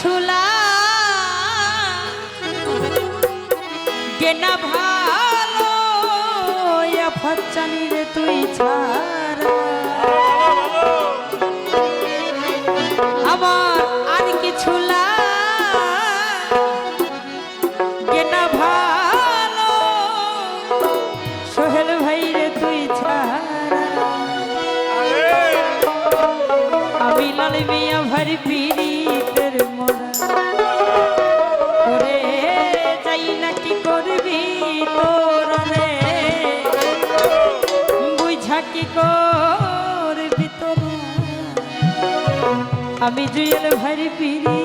ছোলা। কেনা ভালো ফচ্চানি রে তুই ছাড়া। আমার আর কিছু কেনা ভালো সোহেল ভাই রে তুই ছাড়া। আমি লাল মিয়া ভারি পিড়ি। কি করবি তোরা? আমি জুয়েল ভারি পিড়ি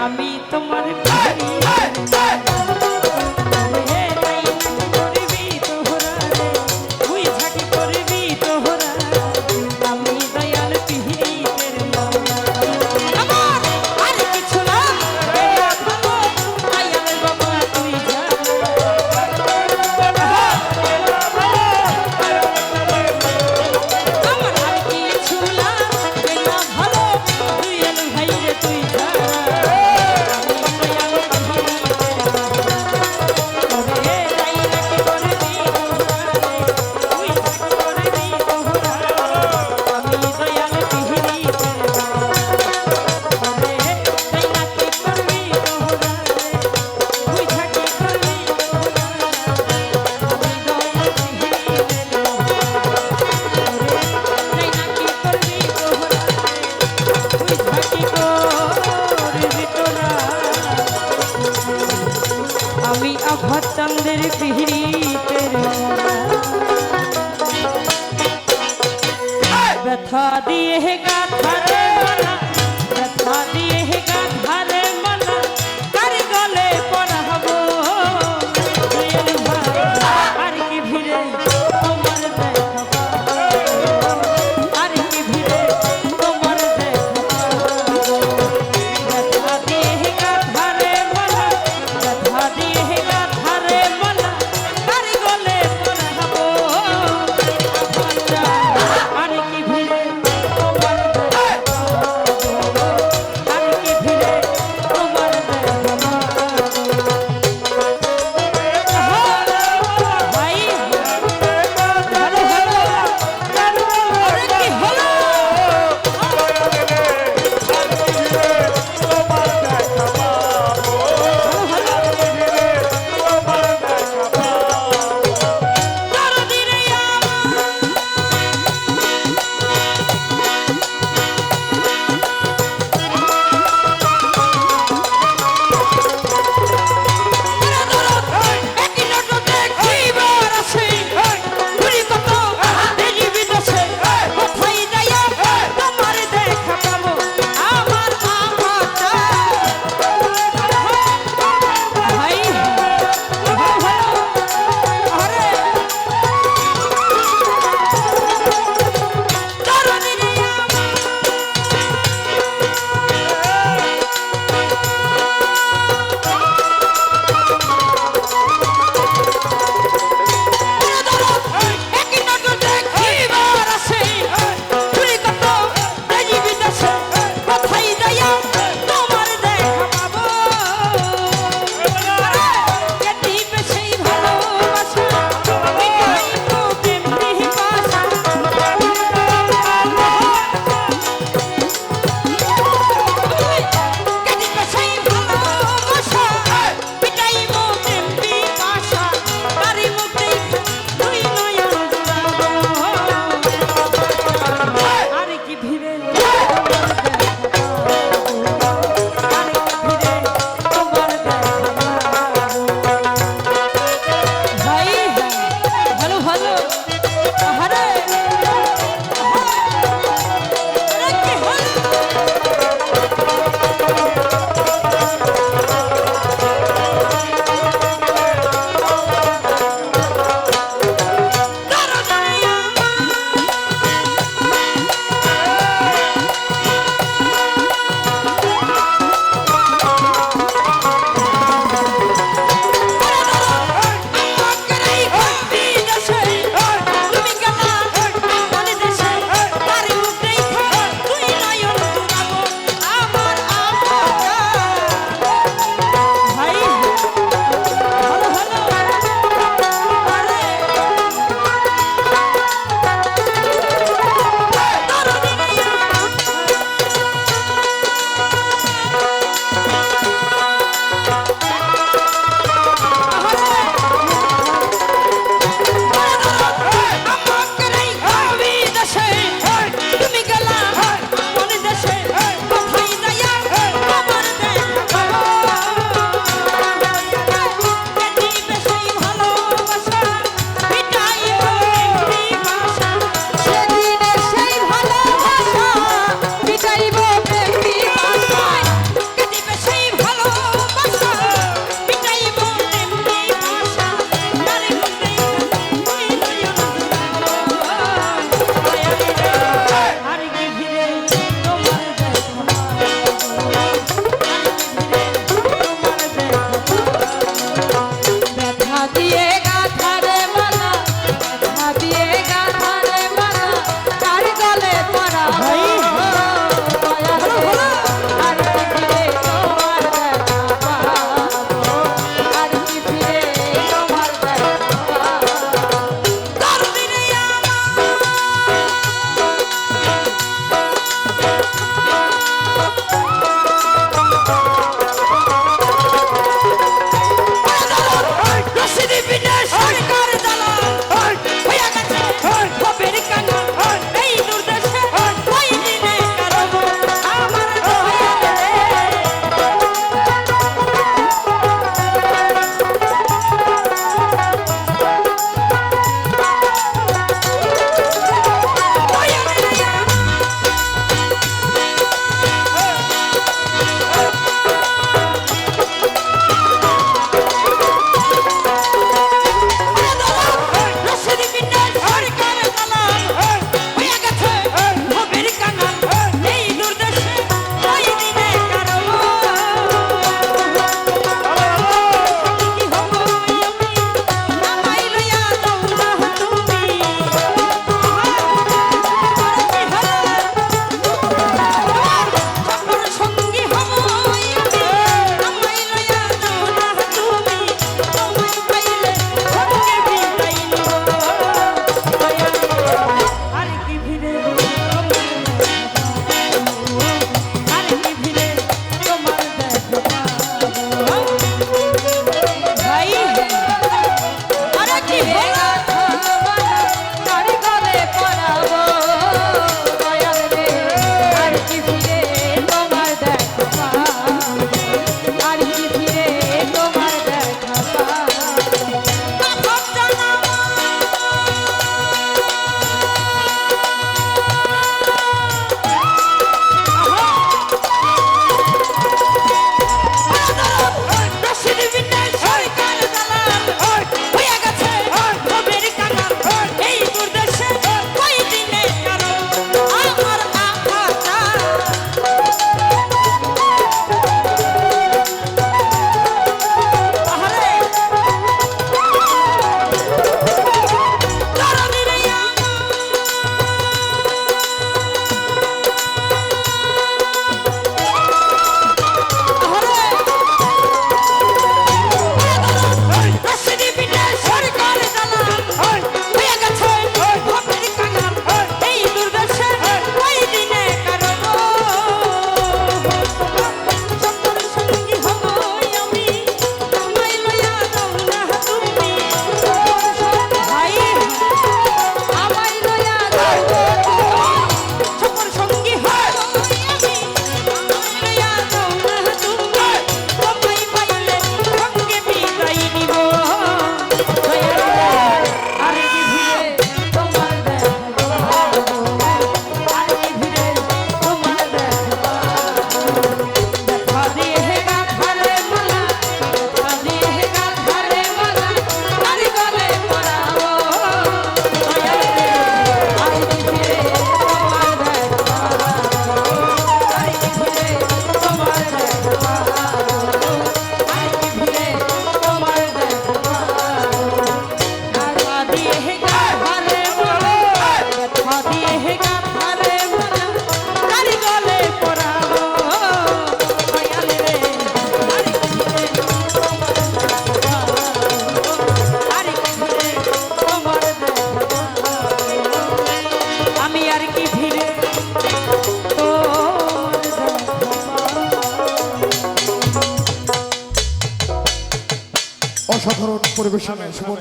আমি তোমার চন্দ্রের পিহরিতের ব্যথা দিয়ে গাথা রে ব্যথা দিয়ে গাথা রে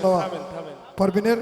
পরিবেশনা পারবিনের